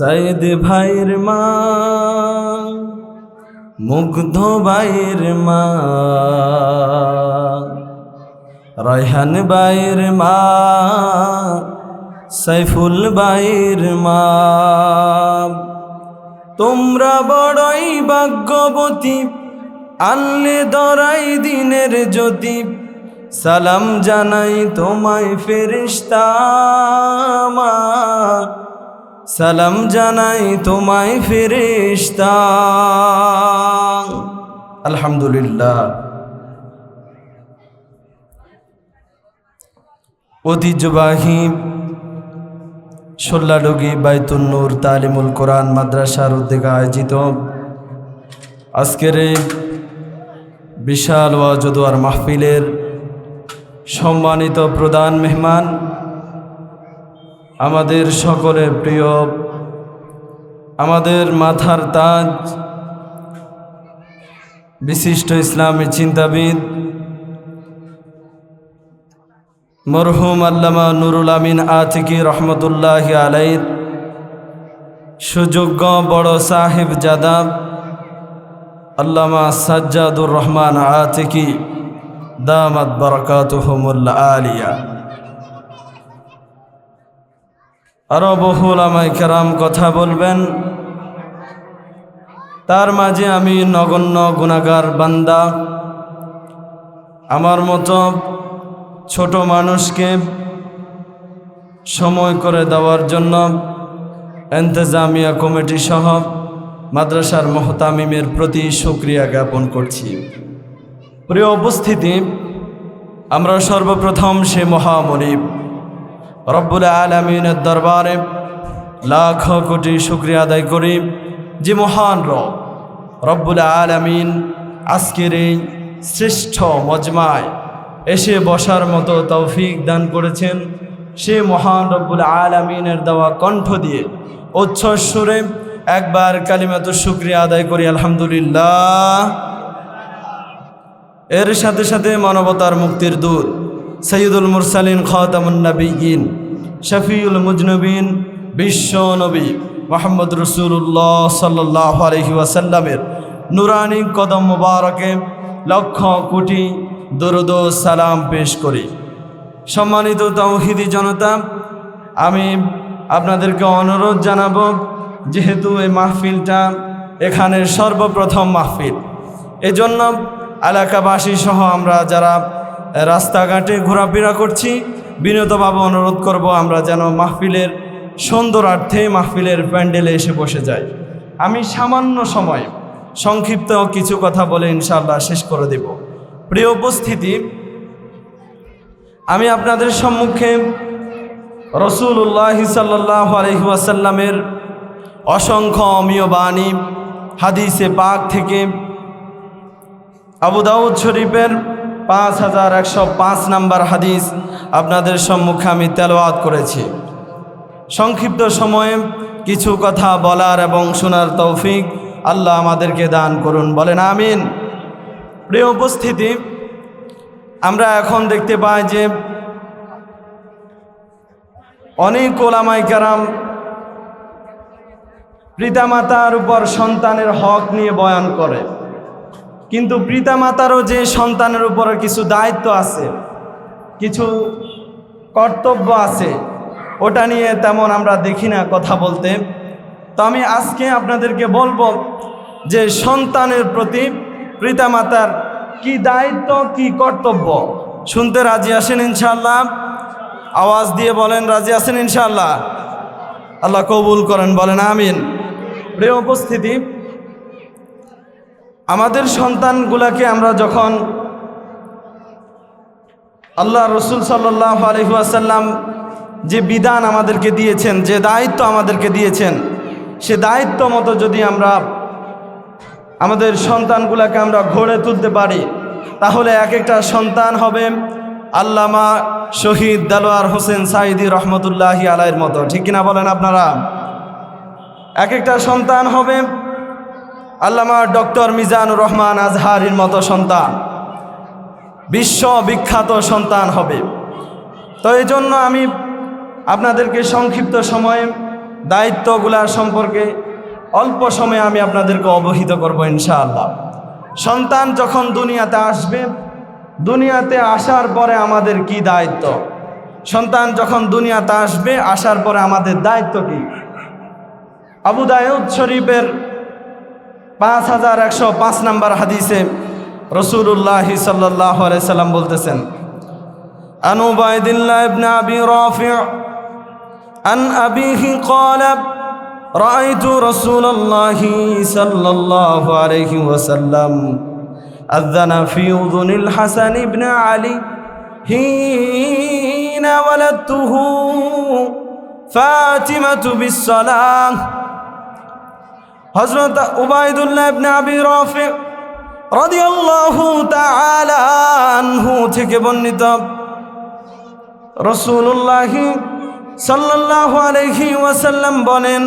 সাইদ ভাইয়ের মা, মুগ্ধ ভাইয়ের মা, রায়হান বাইর মা, সাইফুল বাইর মা। তোমরা বড়ই ভাগ্যবতী, আনলে দরাই দিনের জ্যোতি। সালাম জানাই তোমায় ফেরিস্তা মা। সালাম জানাই তোমায় ফেরিস্তা আলহামদুলিল্লাহ। ঐতিহ্যবাহী সোল্লাডুগি বাইতুন্নুর তালিমুল কোরআন মাদ্রাসার উদ্যোগে আয়োজিত আজকের এই বিশাল ওয়াজদুয়ার মাহফিলের সম্মানিত প্রধান মেহমান আমাদের সকলের প্রিয়, আমাদের মাথার তাজ, বিশিষ্ট ইসলামী চিন্তাবিদ, মরহুম আল্লামা নুরুল আমিন আতিকি রহমতুল্লাহ আলাইর সুযোগ্য বড় সাহেব জাদাব আল্লামা সাজ্জাদুর রহমান আতিকি, দামাত বরকাতুহমুল্লা আলিয়া। আরও বহু লামাই কেরাম কথা বলবেন। তার মাঝে আমি নগণ্য গুণাগার বান্দা। আমার মতো ছোট মানুষকে সময় করে দেওয়ার জন্য এন্তেজামিয়া কমিটি সহ মাদ্রাসার মহতামিমের প্রতি সুক্রিয়া জ্ঞাপন করছি। প্রিয় উপস্থিতি, আমরা সর্বপ্রথম সে মহামনিব রব্বুল আলমিনের দরবারে লাখ কোটি শুক্রিয়া আদায় করি যে মহান রব, রব্বুল আলমিন আজকের এই শ্রেষ্ঠ মজমায় এসে বসার মতো তৌফিক দান করেছেন। সে মহান রব্বুল আলমিনের দেওয়া কণ্ঠ দিয়ে উচ্ছ্বস সুরে একবার কালিমাত শুক্রিয়া আদায় করি, আলহামদুলিল্লাহ। এর সাথে সাথে মানবতার মুক্তির দূত সৈয়দুল মুরসালিন খাতামুন্নবীন শফিউল মুজনবিন বিশ্ব নবী মোহাম্মদ রসুল্লাহ সাল্লাহ আলহি নুরানি কদম মুবারকে লক্ষ কোটি দরুদ সালাম পেশ করি। সম্মানিত তৌহিদি জনতা, আমি আপনাদেরকে অনুরোধ জানাব, যেহেতু এই মাহফিলটা এখানের সর্বপ্রথম মাহফিল, এজন্য এলাকাবাসী সহ আমরা যারা রাস্তাঘাটে ঘোরাফেরা করছি। বিনীতভাবে অনুরোধ করব আমরা যেন মাহফিলের সৌন্দর্যার্থে মাহফিলের প্যান্ডেলে এসে বসে যাই। আমি সামান্য সময় সংক্ষিপ্ত কিছু কথা বলে ইনশাআল্লাহ শেষ করে দেব। প্রিয় উপস্থিতি, আমি আপনাদের সম্মুখে রসুল্লাহ সাল্লাহ আলহিহাসাল্লামের অসংখ্য অমীয় বাণী হাদিসে পাক থেকে আবু দাউদ শরীফের পাঁচ হাজার একশো পাঁচ নাম্বার হাদিস আপনাদের সম্মুখে আমি তেলাওয়াত করেছি। সংক্ষিপ্ত সময়ে কিছু কথা বলার এবং শোনার তৌফিক আল্লাহ আমাদেরকে দান করুন, বলেন আমিন। প্রিয় উপস্থিতি, আমরা এখন দেখতে পাই যে অনেক ওলামাই কারাম পিতামাতার উপর সন্তানের হক নিয়ে বয়ান করে। কিন্তু পিতামাতারও যে সন্তানের উপরে কিছু দায়িত্ব আছে, কিছু কর্তব্য আছে, ওটা নিয়ে তেমন আমরা দেখি না কথা বলতে। তো আমি আজকে আপনাদেরকে বলব যে সন্তানের প্রতি পিতামাতার কি দায়িত্ব, কি কর্তব্য? শুনতে রাজি আসেন ইনশাল্লাহ আওয়াজ দিয়ে বলেন, রাজি আছেন ইনশাল্লাহ আল্লাহ কবুল করেন, বলেন আমিন। প্রিয় উপস্থিতি আমাদের সন্তানগুলাকে আমরা যখন আল্লাহ রসুল সাল্লাহ আলহিহাসাল্লাম যে বিধান আমাদেরকে দিয়েছেন, যে দায়িত্ব আমাদেরকে দিয়েছেন, সে দায়িত্ব মতো যদি আমরা আমাদের সন্তানগুলাকে আমরা ঘোরে তুলতে পারি, তাহলে এক একটা সন্তান হবে আল্লামা শহীদ দালোয়ার হোসেন সাইদি রহমতুল্লাহি আলাইয়ের মতো। ঠিক কিনা বলেন আপনারা? এক একটা সন্তান হবে আল্লামা ডক্টর মিজানুর রহমান আজহারির মতো সন্তান। বিশ্ব বিখ্যাত সন্তান হবে। তো এই জন্য আমি আপনাদেরকে সংক্ষিপ্ত সময়ে দায়িত্বগুলার সম্পর্কে অল্প সময়ে আমি আপনাদেরকে অবহিত করব ইনশাআল্লাহ। সন্তান যখন দুনিয়াতে আসবে, দুনিয়াতে আসার পরে আমাদের কি দায়িত্ব? সন্তান যখন দুনিয়াতে আসবে, আসার পরে আমাদের দায়িত্ব কি? আবু দায়ুদ শরীফের পাঁচ হাজার একশো পাঁচ নম্বর হাদিসে রসুল্লাহ সাল্লাহ সাল্লাম বলতেছেন আনু বাইদিল্লাহ ইবনে আবি রাফি' عن أبيه قال رأيت رسول الله صلى الله عليه وسلم أذن في أذن الحسن بن علي حين ولدته فاتمة بالصلاة হজরত উবায়দুল্লাহ ইবনে আবি রাফি রাদিয়াল্লাহু তাআলা আনহু থেকে বর্ণিত। রাসূলুল্লাহ সাল্লাল্লাহু আলাইহি ওয়াসাল্লাম বলেন,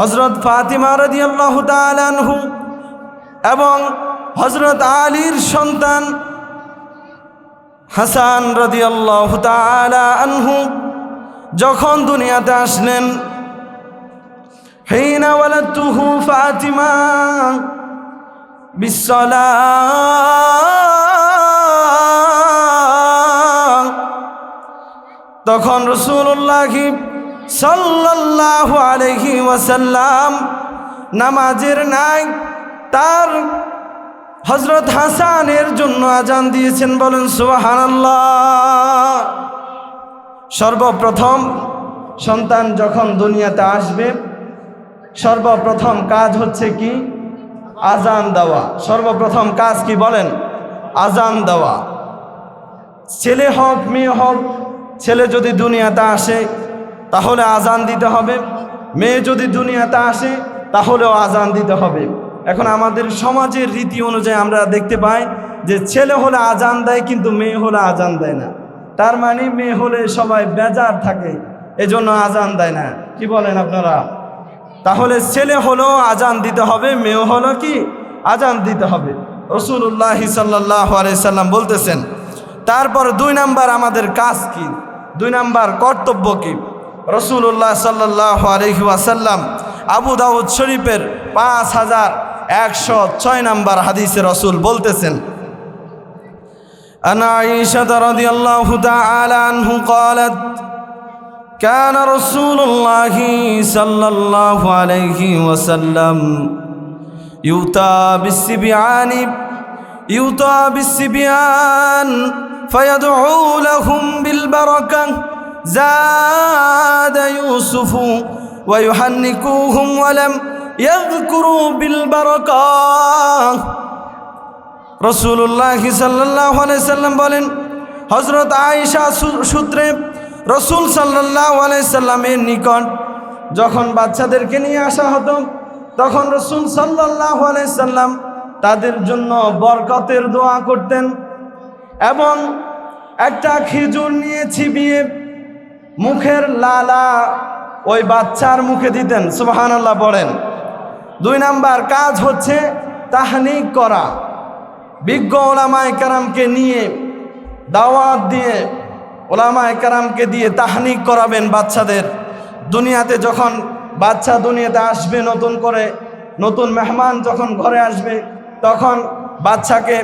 হযরত ফাতিমা রাদিয়াল্লাহু তাআলা আনহু এবং হযরত আলীর সন্তান হাসান রাদিয়াল্লাহু তাআলা আনহু যখন দুনিয়াতে আসলেন حين ولدته فاطمة بالصلاة তখন রসুল্লাহ সাল্লাহ আলহি ওয়াসাল্লাম নামাজের নাই তার হজরত হাসানের জন্য আজান দিয়েছেন বলেন সুবহানাল্লাহ সর্বপ্রথম সন্তান যখন দুনিয়াতে আসবে সর্বপ্রথম কাজ হচ্ছে কি? আজান দেওয়া। সর্বপ্রথম কাজ কি বলেন? আজান দেওয়া। ছেলে হোক, মেয়ে হোক, ছেলে যদি দুনিয়াতে আসে, তাহলে আজান দিতে হবে। মেয়ে যদি দুনিয়াতে আসে, তাহলেও আজান দিতে হবে। এখন আমাদের সমাজের রীতি অনুযায়ী আমরা দেখতে পাই যে ছেলে হলে আজান দেয়, কিন্তু মেয়ে হলে আজান দেয় না। তার মানে মেয়ে হলে সবাই বেজার থাকে, এজন্য আজান দেয় না। কি বলেন আপনারা? তাহলে ছেলে হলো আজান দিতে হবে মেয়ে হলো কি আজান দিতে হবে রসুল্লাহ সাল্লাহ সাল্লাম বলতেছেন তারপর দুই নাম্বার আমাদের কাজ কি দুই নাম্বার কর্তব্য কি রসুল্লাহ সাল্লাহ আলহিহাসাল্লাম আবু দাউদ শরীফের পাঁচ হাজার একশো ছয় নাম্বার হাদিসে রসুল বলতেছেন أنا عائشة رضي الله تعالى عنه قالت كان رسول الله صلى الله عليه وسلم يؤتى بالسبيان يؤتى بالسبيان فيدعو لهم بالبركة زاد يوسف ويحنكوهم ولم يذكروا بالبركة رسول الله صلى الله عليه وسلم বলেন হজরত আয়েশা সূত্রে রসুল সাল্লাহ আলাইসাল্লামের নিকট যখন বাচ্চাদেরকে নিয়ে আসা হতো, তখন রসুল সাল্লাহ আলাইসাল্লাম তাদের জন্য বরকতের দোয়া করতেন এবং একটা খেজুর নিয়ে ছিবিয়ে মুখের লালা ওই বাচ্চার মুখে দিতেন। সুবাহান আল্লাহ পড়েন। দুই নাম্বার কাজ হচ্ছে তাহনিক করা। বিজ্ঞ ওলামায় কারামকে নিয়ে দাওয়াত দিয়ে ওলামা একরামকে দিয়ে তাহনিক করাবেন বাচ্চাদের। দুনিয়াতে যখন বাচ্চা দুনিয়াতে আসবে নতুন করে, নতুন মেহমান যখন ঘরে আসবে, তখন বাচ্চাকে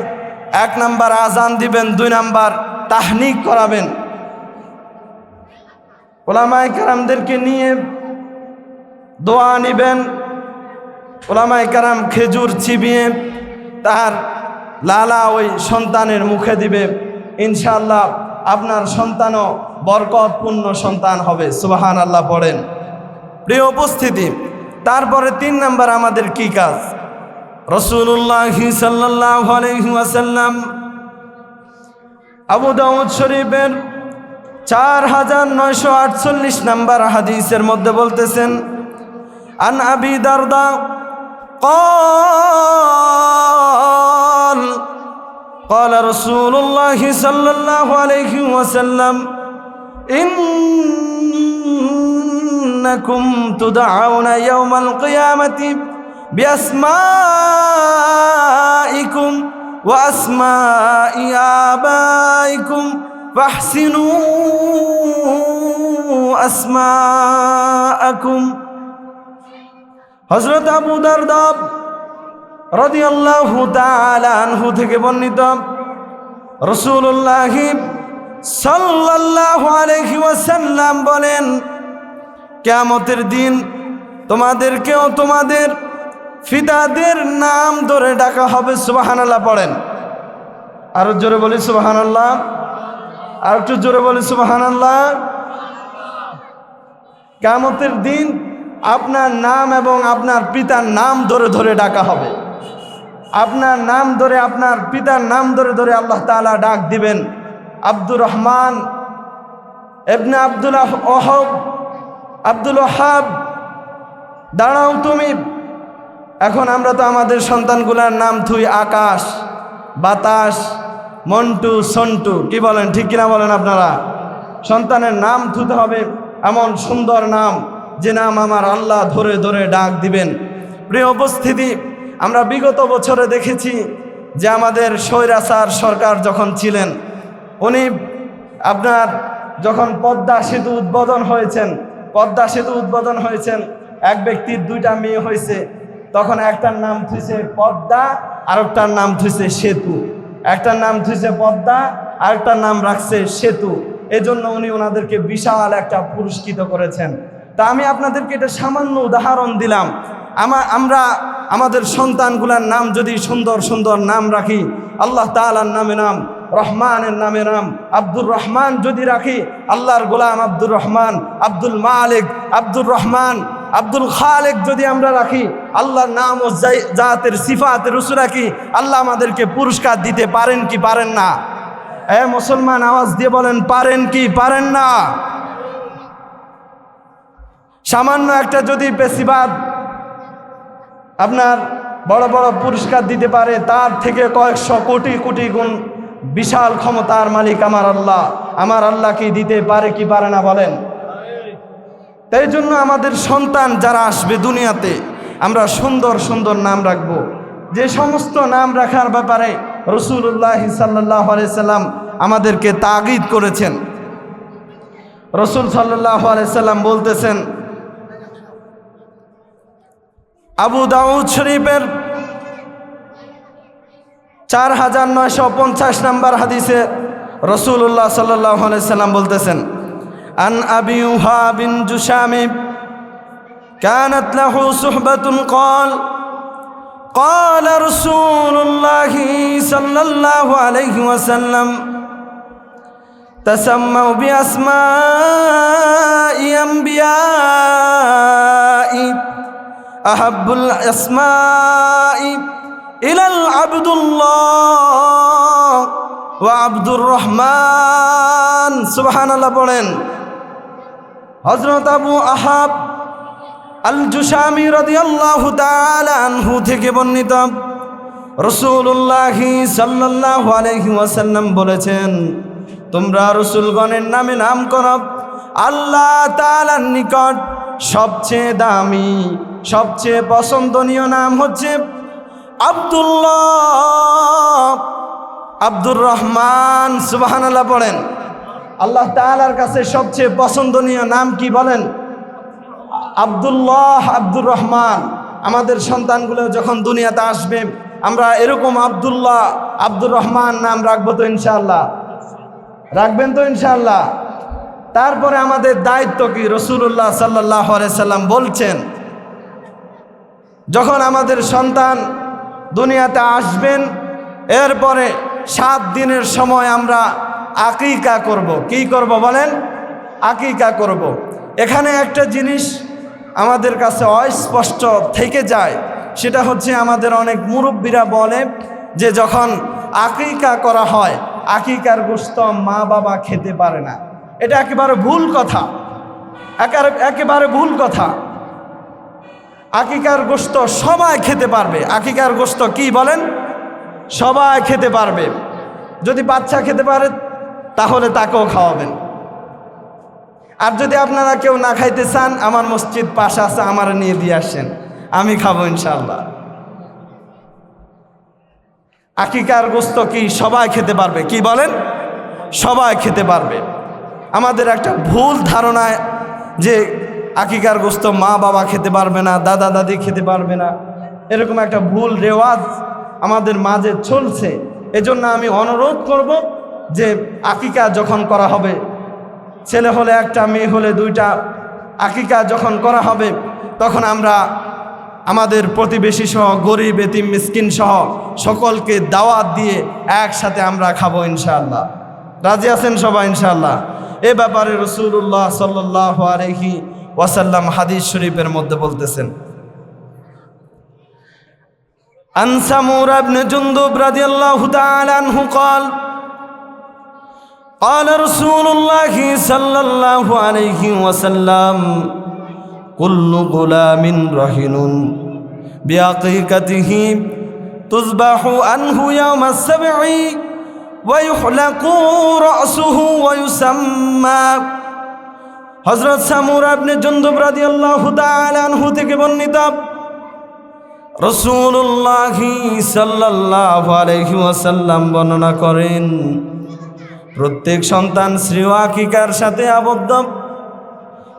এক নাম্বার আজান দিবেন, দুই নাম্বার তাহনিক করাবেন। ওলামায় কারামদেরকে নিয়ে দোয়া নিবেন। ওলামায় কারাম খেজুর চিবিয়ে তার লালা ওই সন্তানের মুখে দিবে। ইনশাল্লাহ আপনার সন্তানও বরকতপূর্ণ সন্তান হবে সুবাহান আল্লাহ পড়েন প্রিয় উপস্থিতি তারপরে তিন নাম্বার আমাদের কি কাজ রসুল্লাহ সাল্লাহ আলহিহাসাল্লাম আবু দাউদ শরীফের চার হাজার নয়শো আটচল্লিশ নাম্বার হাদিসের মধ্যে বলতেছেন আন আবি দারদা قال قال رسول الله صلى الله عليه وسلم إنكم تدعون يوم القيامة بأسمائكم وأسماء آبائكم فاحسنوا أسماءكم حضرت أبو درداب রাদিয়াল্লাহু তাআলা আনহু থেকে বর্ণিত রাসূলুল্লাহ সাল্লাল্লাহু আলাইহি ওয়াসাল্লাম বলেন, কিয়ামতের দিন তোমাদেরকেও তোমাদের ফিতাদের নাম ধরে ডাকা হবে, সুবহানাল্লাহ পড়েন। আরও জোরে বলি, সুবহানাল্লাহ। আর একটু জোরে বলি, সুবহানাল্লাহ। কিয়ামতের দিন আপনার নাম এবং আপনার পিতার নাম ধরে ধরে ডাকা হবে। আপনার নাম ধরে, আপনার পিতার নাম ধরে ধরে আল্লাহ তালা ডাক দিবেন। আব্দুর রহমান এবনে আব্দুল ওহব, আব্দুল ওহাব, দাঁড়াও তুমি। এখন আমরা তো আমাদের সন্তানগুলার নাম থুই আকাশ, বাতাস, মন্টু, সন্টু। কি বলেন, ঠিক কিনা বলেন আপনারা? সন্তানের নাম থুতে হবে, এমন সুন্দর নাম। যে নাম আমার আল্লাহ ধরে ধরে ডাক দিবেন। প্রিয় উপস্থিতি, আমরা বিগত বছরে দেখেছি যে আমাদের স্বৈরাচার সরকার যখন ছিলেন, উনি আপনার যখন পদ্মা সেতু উদ্বোধন হয়েছেন, পদ্মা সেতু উদ্বোধন হয়েছেন, এক ব্যক্তির দুইটা মেয়ে হয়েছে, তখন একটার নাম থুইছে পদ্মা, আরেকটার নাম থুইছে সেতু। একটার নাম থুইছে পদ্মা, আরেকটার নাম রাখছে সেতু। এজন্য উনি ওনাদেরকে বিশাল একটা পুরস্কৃত করেছেন। তা আমি আপনাদেরকে এটা সামান্য উদাহরণ দিলাম। আমা আমরা আমাদের সন্তানগুলার নাম যদি সুন্দর সুন্দর নাম রাখি, আল্লাহ তালার নামে নাম, রহমানের নামে নাম, আব্দুর রহমান যদি রাখি, আল্লাহর গোলাম আব্দুর রহমান, আব্দুল মালিক, আব্দুর রহমান, আব্দুল খালেক যদি আমরা রাখি, আল্লাহর নাম ও জাতের সিফাতের রুসু রাখি, আল্লাহ আমাদেরকে পুরস্কার দিতে পারেন কি পারেন না? এ মুসলমান আওয়াজ দিয়ে বলেন, পারেন কি পারেন না? সামান্য একটা যদি পেশিবাদ আপনার বড় বড় পুরস্কার দিতে পারে, তার থেকে কয়েকশো কোটি কোটি গুণ বিশাল ক্ষমতার মালিক আমার আল্লাহ। আমার আল্লাহ কি দিতে পারে কি পারে না বলেন? তাই জন্য আমাদের সন্তান যারা আসবে দুনিয়াতে, আমরা সুন্দর সুন্দর নাম রাখব। যে সমস্ত নাম রাখার ব্যাপারে রসুল্লাহ সাল্লাহ সাল্লাম আমাদেরকে তাগিদ করেছেন। রসুল সাল্লাহ সাল্লাম বলতেছেন আবু দাউদ শরীফের চার হাজার নয়শো পঞ্চাশ নম্বর হাদিসে রসুল্লাহ সাল্লাহ সাল্লাম বলতেছেন আন আবি উহা বিন জুসামি كانت له صحبة قال قال رسول الله صلى الله عليه وسلم تسموا بأسماء أنبياء أحب الأسماء إلى العبد الله وعبد الرحمن سبحان الله বলেন হজরত আবু আহাব আল জুসামি রাদিয়াল্লাহু তাআলা আনহু থেকে বর্ণিত রসুল্লাহি সাল্লাল্লাহু আলাইহি ওয়াসাল্লাম বলেছেন তোমরা রসুলগণের নামে নাম করো আল্লাহ তাআলার নিকট সবচেয়ে দামি সবচেয়ে পছন্দনীয় নাম হচ্ছে আব্দুল্লাহ। আব্দুর রহমান, সুবহানাল্লাহ পড়েন। আল্লাহ তাআলার কাছে সবচেয়ে পছন্দনীয় নাম কি বলেন? আবদুল্লাহ, আব্দুর রহমান। আমাদের সন্তানগুলো যখন দুনিয়াতে আসবে, আমরা এরকম আবদুল্লাহ, আব্দুর রহমান নাম রাখব তো ইনশাআল্লাহ। রাখবেন তো ইনশাআল্লাহ। তারপরে আমাদের দায়িত্ব কি? রসুল্লাহ সাল্লাহ সাল্লাম বলছেন যখন আমাদের সন্তান দুনিয়াতে আসবেন, এরপরে সাত দিনের সময় আমরা আকিকা করব। কি করব বলেন? আকিকা করব। এখানে একটা জিনিস আমাদের কাছে অস্পষ্ট থেকে যায়, সেটা হচ্ছে আমাদের অনেক মুরব্বীরা বলে যে যখন আকিকা করা হয়, আকিকার গোস্ত মা বাবা খেতে পারে না। এটা একেবারে ভুল কথা। একেবারে ভুল কথা। আকিকার গোস্ত সবাই খেতে পারবে। আকিকার গোস্ত কি বলেন? সবাই খেতে পারবে। যদি বাচ্চা খেতে পারে, তাহলে তাকেও খাওয়াবেন। আর যদি আপনারা কেউ না খাইতে চান, আমার মসজিদ পাশে আছে, আমার নিয়ে দিয়ে আসেন। আমি খাব ইনশাল্লাহ আকিকার গোস্ত কি সবাই খেতে পারবে? কি বলেন? সবাই খেতে পারবে। আমাদের একটা ভুল ধারণায় যে আকিকার গোস্ত মা বাবা খেতে পারবে না, দাদা দাদি খেতে পারবে না। এরকম একটা ভুল রেওয়াজ আমাদের মাঝে চলছে। এজন্য আমি অনুরোধ করব যে আকিকা যখন করা হবে, ছেলে হলে একটা, মেয়ে হলে দুইটা, আকিকা যখন করা হবে, তখন আমরা আমাদের প্রতিবেশী সহ, গরিব, এতিম, মিসকিন সহ সকলকে দাওয়াত দিয়ে একসাথে আমরা খাব ইনশাআল্লাহ। রাজি আছেন সবাই ইনশাআল্লাহ? এ ব্যাপারে রসুল্লাহ সাল্লাহ আলহি ওয়াসাল্লাম হাদিস শরীফের মধ্যে বলতেছেন عن سمور بن جندب رضي الله تعالى عنه قال قال رسول الله صلى الله عليه وسلم كل غلام رهن بعقيقته تذبح عنه يوم السبع ويحلق رأسه ويسمى হজরত সামুর আপনি জন্দুব রাদি আল্লাহ আনহু থেকে বর্ণিত রসুল্লাহি সাল্লাহ আলহি ওয়াসাল্লাম বর্ণনা করেন, প্রত্যেক সন্তান শ্রেয় আকিকার সাথে আবদ্ধ।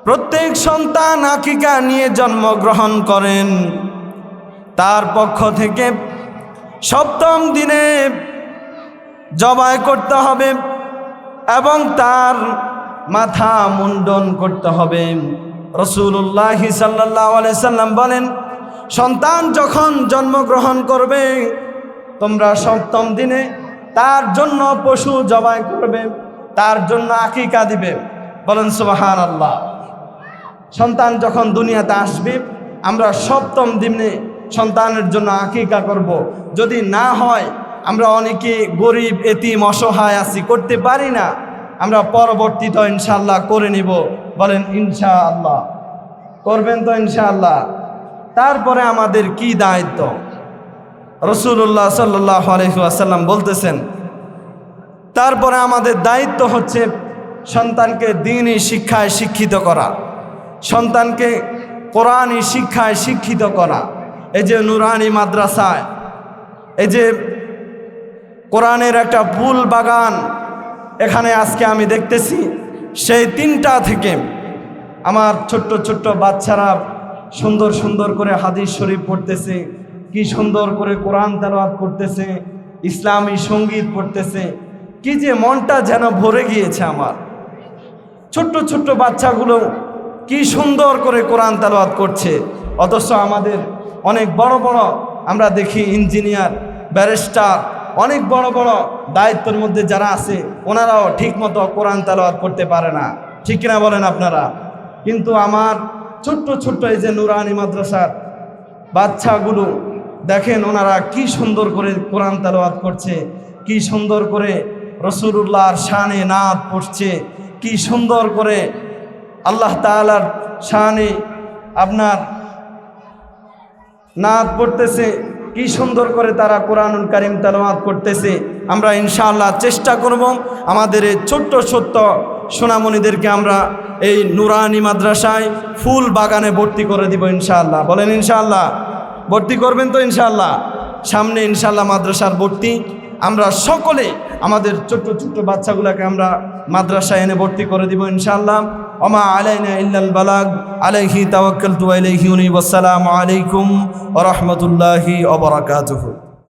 প্রত্যেক সন্তান আকিকা নিয়ে জন্মগ্রহণ করেন। তার পক্ষ থেকে সপ্তম দিনে জবাই করতে হবে এবং তার মাথা মুন্ডন করতে হবে। রসুল্লাহি সাল্লাহ সাল্লাম বলেন, সন্তান যখন জন্মগ্রহণ করবে, তোমরা সপ্তম দিনে তার জন্য পশু জবাই করবে, তার জন্য আকিকা দিবে। বলেন সুবাহান আল্লাহ সন্তান যখন দুনিয়াতে আসবে, আমরা সপ্তম দিনে সন্তানের জন্য আকিকা করব। যদি না হয়, আমরা অনেকে গরিব, এতিম, অসহায় আছি, করতে পারি না। আমরা পরবর্তীতে ইনশাল্লাহ করে নিব। বলেন ইনশা আল্লাহ করবেন তো ইনশাআল্লাহ। তারপরে আমাদের কি দায়িত্ব? রসুল্লাহ সাল্লাহ আলহিহাসাল্লাম বলতেছেন, তারপরে আমাদের দায়িত্ব হচ্ছে সন্তানকে দিনই শিক্ষায় শিক্ষিত করা, সন্তানকে কোরআনই শিক্ষায় শিক্ষিত করা, এই যে নুরানি মাদ্রাসায়, এই যে কোরআনের একটা ফুল বাগান এখানে আজকে আমি দেখতেছি সেই তিনটা থেকে আমার ছোট্ট ছোট্ট বাচ্চারা সুন্দর সুন্দর করে হাদিস শরীফ পড়তেছে, কি সুন্দর করে কোরআন তেলাওয়াত করতেছে, ইসলামী সংগীত পড়তেছে, কি যে মনটা যেন ভরে গিয়েছে আমার। ছোট্ট ছোট্ট বাচ্চাগুলো কি সুন্দর করে কোরআন তেলাওয়াত করছে, অথচ আমাদের অনেক বড় বড় আমরা দেখি ইঞ্জিনিয়ার, ব্যারিস্টার অনেক বড় বড় দায়িত্বের মধ্যে যারা আছে, ওনারাও ঠিক মতো কোরআন তেলাওয়াত করতে পারে না। ঠিক কিনা বলেন আপনারা? কিন্তু আমার ছোট্ট ছোট্ট এই যে নুরানি মাদ্রাসার বাচ্চাগুলো, দেখেন ওনারা কি সুন্দর করে কোরআন তেলাওয়াত করছে, কি সুন্দর করে রসুল্লাহর শানে নাদ পড়ছে, কি সুন্দর করে আল্লাহ তালার শানে আপনার নাদ পড়তেছে। কি সুন্দর করে তারা কোরআনুল কারিম তেলাওয়াত করতেছে। আমরা ইনশাআল্লাহ চেষ্টা করব আমাদের এই ছোট্ট সত্য সোনামণিদেরকে আমরা এই নুরানি মাদ্রাসায় ফুল বাগানে ভর্তি করে দিব ইনশাআল্লাহ। বলেন ইনশাআল্লাহ। ভর্তি করবেন তো ইনশাআল্লাহ? সামনে ইনশাআল্লাহ মাদ্রাসার ভর্তি। আমরা সকলে আমাদের ছোট্ট ছোট্ট বাচ্চাগুলোকে আমরা মাদ্রাসায় এনে ভর্তি করে দিব ইনশাআল্লাহ। অমা আলাইনা ইল্লাল বালাগ, আলাইহি তাওয়াক্কালতু আলাইহি ওয়া আসসালামু আলাইকুম ওয়া রাহমাতুল্লাহি ওয়া বারাকাতুহু।